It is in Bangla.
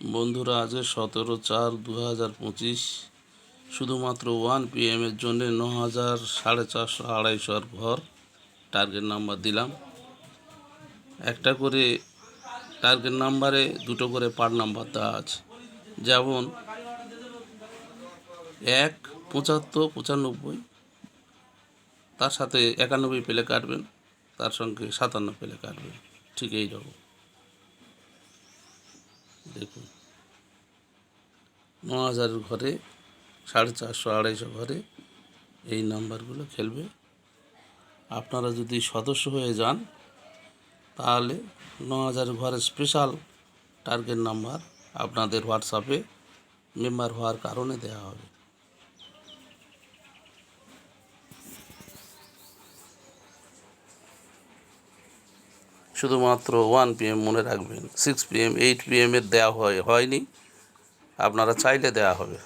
বন্ধুরা, আজকে সতেরো চার দু হাজার পঁচিশ শুধুমাত্র ওয়ান পি এর জন্য ন হাজার সাড়ে চারশো আড়াইশোর ঘর টার্গেট নাম্বার দিলাম। একটা করে টার্গেট নাম্বারে দুটো করে পার নাম্বার দেওয়া আছে। যেমন এক পঁচাত্তর পঁচানব্বই, তার সাথে একানব্বই পেলে কাটবেন, তার সঙ্গে সাতান্ন পেলে কাটবেন, ঠিক এই রকম। দেখুন। ন হাজার ঘরে সাড়ে চারশো, আড়াইশো ঘরে এই নাম্বারগুলো খেলবে। আপনারা যদি সদস্য হয়ে যান, তাহলে ন হাজার ঘরে স্পেশাল টার্গেট নাম্বার আপনাদের হোয়াটসঅ্যাপে মেম্বার হওয়ার কারণে দেওয়া হবে। শুধুমাত্র ওয়ান পি এম মনে রাখবেন six P M eight P এমের দেওয়া হয়, হয়নি। আপনারা চাইলে দেওয়া হবে।